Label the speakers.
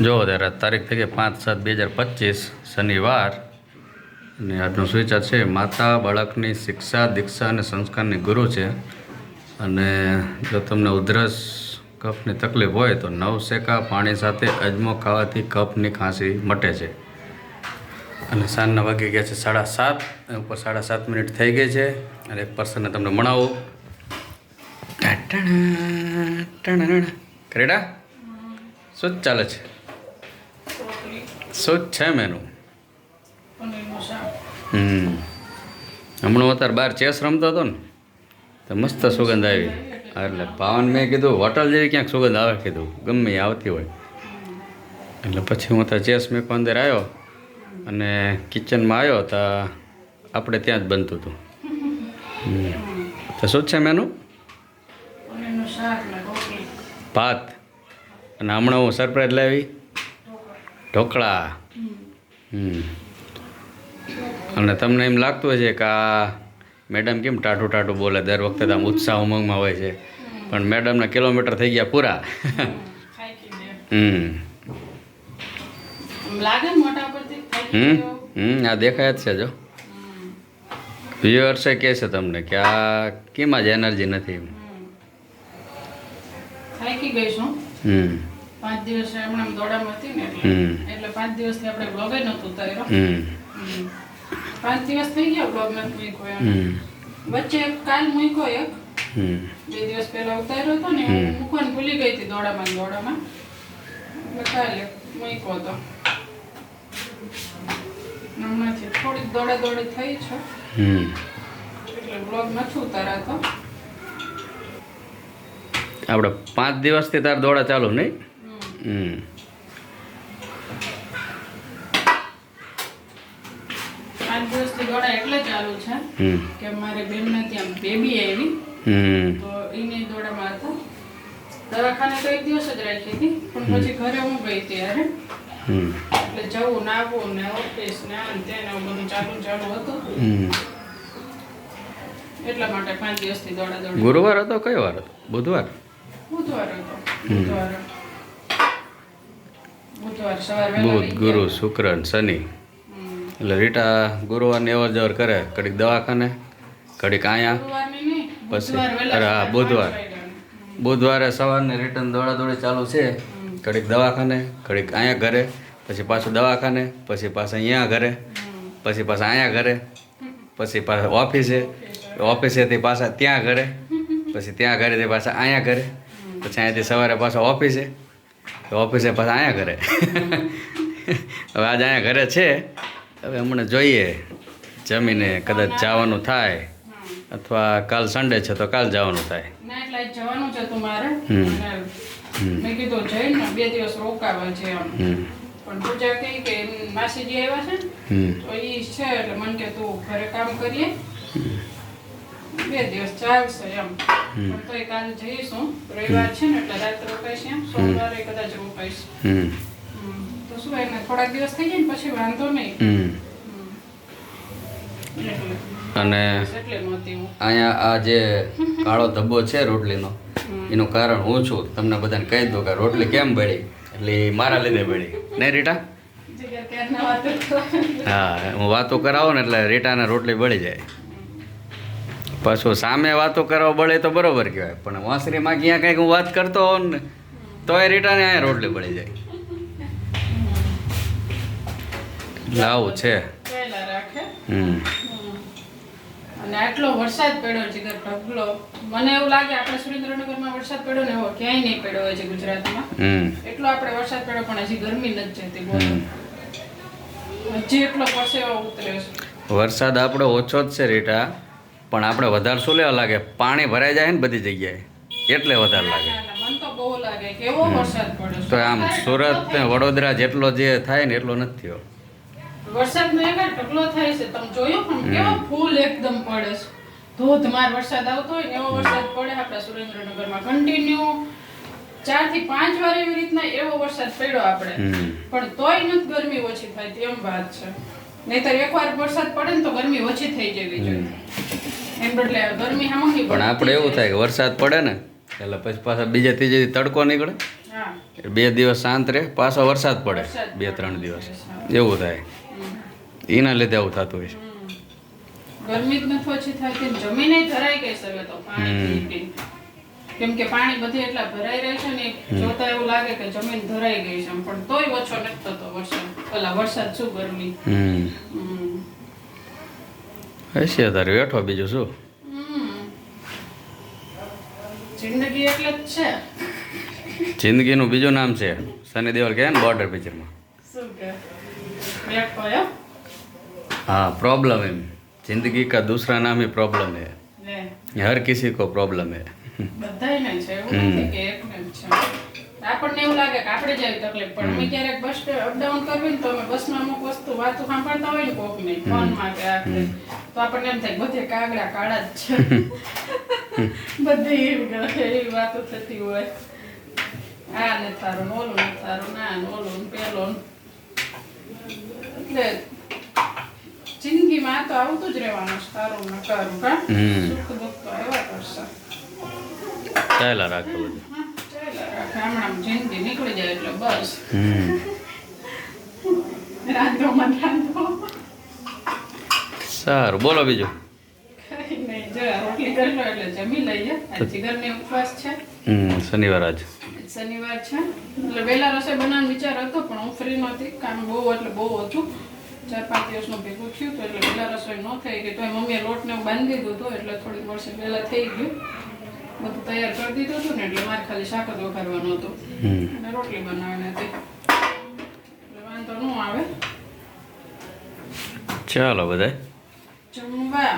Speaker 1: જો ત્યારે તારીખ થઈ ગઈ પાંચ સાત બે હજાર પચીસ, શનિવાર. અને આજનો સુવિચાર છે, માતા બાળકની શિક્ષા, દીક્ષા અને સંસ્કારની ગુરુ છે. અને જો તમને ઉધરસ કફની તકલીફ હોય તો નવ શેકા પાણી સાથે અજમો ખાવાથી કફની ખાંસી મટે છે. અને સાંજના વાગી ગયા છે સાડા સાત ઉપર સાડા સાત મિનિટ થઈ ગઈ છે. અને એક પર્સનને તમને મણાવો. ટાણાણા. કરેડા શું ચાલે છે? શું છે મેનું હમ. હમણાં અત્યારે બહાર ચેસ રમતો હતો ને તો મસ્ત સુગંધ આવી. એટલે પાવન મેં કીધું હોટલ જેવી ક્યાંક સુગંધ આવે કીધું. ગમે આવતી હોય. એટલે પછી હું ત્યાં ચેસ મેં અંદર આવ્યો અને કિચનમાં આવ્યો તો આપણે ત્યાં જ બનતું હતું. તો શું છે મેનુ ભાત. અને હમણાં હું સરપ્રાઈઝ લાવી. ઢોકળા. હમ. અને તમને એમ લાગતું છે કે આ મેડમ કેમ ટાટું ટાટું બોલે? દર વખતે આમ ઉત્સાહ ઉમંગમાં હોય છે. પણ મેડમના કિલોમીટર થઈ ગયા પૂરા. હમ. હમ? હમ આ દેખાય જ છે જો. વ્યુઅર્સે કહે છે તમને કે આ કેમ જ એનર્જી નથી હમ.
Speaker 2: પાંચ દિવસ હમણાં દોડામાં હતી ને એટલે એટલે પાંચ દિવસથી આપણે બ્લોગ જ નહોતું ઉતાર્યો. પાંચ દિવસ થઈ ગયા બ્લોગ નથી મૂક્યો વચ્ચે કાલ મૂક્યો એક. બે દિવસ પહેલા ઉતાર્યો હતો ને મૂકવાનું ભૂલી ગઈ હતી દોડામાં દોડામાં. એટલે કાલે મૂક્યો હતો હમણાંથી થોડીક દોડા દોડી થઈ છે.
Speaker 1: હમ.
Speaker 2: એટલે બ્લોગ નથી ઉતારાતો.
Speaker 1: આપણે પાંચ દિવસથી તાર દોડા ચાલુ નહીં?
Speaker 2: હમ.
Speaker 1: હમ
Speaker 2: પાંચ દિવસથી દોડા એટલે ચાલુ છે કે મારે બેનને ત્યાં બેબી આવી. તો એને દોડામાં હતા. દવાખાને તો એક દિવસ જ રાખી હતી પણ પછી ઘરે હું ગઈ ત્યારે. એટલે જવું નાવું ને ઓફિસ ને આ ને તે ને બધું ચાલુ ને ચાલુ હતું. એટલા માટે પાંચ દિવસથી દોડા દોડી.
Speaker 1: ગુરુવાર હતો કયો વાર હતો? બુધવાર?
Speaker 2: બુધવાર હતો. બુધવાર
Speaker 1: બુધ ગુરુ. શુક્ર શનિ. એટલે રીટા ગુરુવારની અવર જવર કરે. કડીક દવાખાને કડીક અહીંયા પછી- અરે હા, બુધવાર. બુધવારે સવારને રિટર્ન દોડાદોડી ચાલુ છે. કડીક દવાખાને કડીક અહીંયા ઘરે. પછી પાછું દવાખાને પછી પાછા અહીંયા ઘરે. પછી પાછા અહીંયા ઘરે. પછી પાછા ઓફિસે. ઓફિસેથી પાછા ત્યાં ઘરે. પછી ત્યાં ઘરેથી પાછા અહીંયા ઘરે. પછી અહીંયાથી સવારે પાછા ઓફિસે. ઓફિસે પાછા અહીંયા ઘરે. હવે આજે અહીંયા ઘરે છે. હવે હમણાં જોઈએ જમીને કદાચ જવાનું થાય અથવા કાલ સન્ડે છે તો કાલ જવાનું થાય.
Speaker 2: જવાનું છે તું
Speaker 1: હમ. હમ.
Speaker 2: મેં કીધું જઈને બે દિવસ રોકાવા છે પણ પૂજા કહી કે માસીજી આવ્યા છે તો એ છે એટલે મને કે તું ઘરે કામ કરીએ. બે દિવસ ચાલશે એમ. પણ તોય જઈશું. રવિવાર છે ને એટલે રાત રોકાઈશ એમ. સોમવારે કદાચ રોકાઈશ.
Speaker 1: હમ.
Speaker 2: હમ. તો શું એને થોડાક દિવસ થઈ જાય ને પછી વાંધો નહીં.
Speaker 1: હમ.
Speaker 2: હમ.
Speaker 1: અને અહીંયા આ જે કાળો ધબ્બો છે રોટલીનો એનું કારણ હું છું. તમને બધાને કહી દઉં કે રોટલી કેમ બળી? એટલે મારા લીધે બળી. નહીં રીટા. હા હું વાતો કરાવો ને એટલે રીટાને રોટલી બળી જાય. પાછું સામે વાતો કરવા બળે તો બરોબર કહેવાય. પણ વાંસરીમાં ક્યાં કંઈક હું વાત કરતો હોઉં ને તોય રિટર્ન અહીંયા રોટલી બળી જાય. લાવું છે. હમ.
Speaker 2: અને આટલો વરસાદ પડ્યો છે ઢગલો. મને એવું લાગે આપણે સુરેન્દ્રનગરમાં વરસાદ પડ્યો ને એવો ક્યાંય નહીં પડ્યો હોય છે ગુજરાતમાં. એટલો આપણે વરસાદ પડ્યો પણ હજી ગરમી નથી જતી બોલો હજી એટલો પરસેવો ઉતરે છે.
Speaker 1: વરસાદ આપણો ઓછો જ છે રીટા. પણ આપણે વધારે શું લેવા લાગે? પાણી ભરાઈ જાય ને બધી જગ્યાએ. એટલે વધારે લાગે.
Speaker 2: તો
Speaker 1: આમ સુરત ને વડોદરા જેટલો જે થાય ને એટલો નથી થયો.
Speaker 2: વરસાદ નો એક ઢગલો થાય છે. તમે જોયું પણ કેવો ફૂલ એકદમ પડે છે. ધોધમાર વરસાદ આવતો હોય ને એવો વરસાદ પડે આપણા સુરેન્દ્રનગરમાં. કન્ટિન્યુ ચારથી પાંચ વાર એવી રીતના એવો વરસાદ પડ્યો આપણે. પણ તોય નથી ગરમી ઓછી થાય તેમ વાત છે. નહીતર એકવાર વરસાદ પડે ને તો ગરમી ઓછી થઈ જવી જોઈએ. એમ એટલે ગરમી હામંગી
Speaker 1: પણ આપણે એવું થાય કે વરસાદ પડે ને એટલે પછી પાછા બીજા ત્રીજે તડકો નીકળે. બે દિવસ શાંત રહે પાછો વરસાદ પડે બે ત્રણ દિવસ. એવું થાય. એના લીધે આવું થતું હોય છે.
Speaker 2: ગરમી જ નથી ઓછી થતી જમીને ધરાઈ ગઈ છે તો પાણી. કેમ કે પાણી બધે એટલા ભરાઈ રહે છે ને જોતા એવું લાગે કે જમીન ધરાઈ ગઈ છે પણ તોય ઓછો નથી થતો વરસાદ પેલા વરસાદ શું ગરમી
Speaker 1: હમ
Speaker 2: હમ.
Speaker 1: હશે તારે બેઠો બીજું શું
Speaker 2: હમ. જિંદગી એટલે જ છે
Speaker 1: જિંદગીનું બીજું નામ છે સની દેવલ કહે ને બોર્ડર પિક્ચરમાં
Speaker 2: શું કે બેઠો એમ?
Speaker 1: हाँ प्रॉब्लम है जिंदगी का दूसरा नाम ही प्रॉब्लम है
Speaker 2: લે
Speaker 1: हर किसी को प्रॉब्लम है
Speaker 2: બધાયને છે એવું નથી કે એકને જ છે. આપણને એવું લાગે કે આપણે જાય તકલીફ પણ અમે ક્યારેક બસ અપડાઉન કરવી ને તો અમે બસમાં અમુક વસ્તુ વાતો સાંભળતા હોય ને કોક ને ફોનમાં કે આપણે તો આપણને એમ થાય બધે કાગડા કાળા જ છે. બધી એવી એવી વાતો થતી હોય. આ ને તારું ઓલું ને તારું ના ને ઓલું ને પેલું. એટલે જિંદગીમાં તો આવતું જ રહેવાનું સારું ને કરું કા સુખ દુઃખ તો આવ્યા કરશે
Speaker 1: ચાલ્યા રાખે બધું. સારું બોલો બીજું. શનિવાર આજ.
Speaker 2: શનિવાર છે. એટલે વહેલા રસોઈ બનાવવાનો વિચાર હતો પણ હું ફ્રી નહોતી કામ બહુ એટલે બહુ ઓછું ચાર પાંચ દિવસનું ભેગું થયું હતું એટલે વહેલા રસોઈ ન થઈ ગઈ. તો મમ્મીએ લોટને બાંધી દીધું હતું એટલે થોડીક વર્ષે વહેલા થઈ ગયું. તૈયાર કરી દીધું હતું ને એટલે મારે ખાલી શાક જ વઘારવાનો હતો. અને રોટલી બનાવવાની હતી એટલે વાંધો ન આવે.
Speaker 1: ચાલો બધાય.
Speaker 2: જમવા.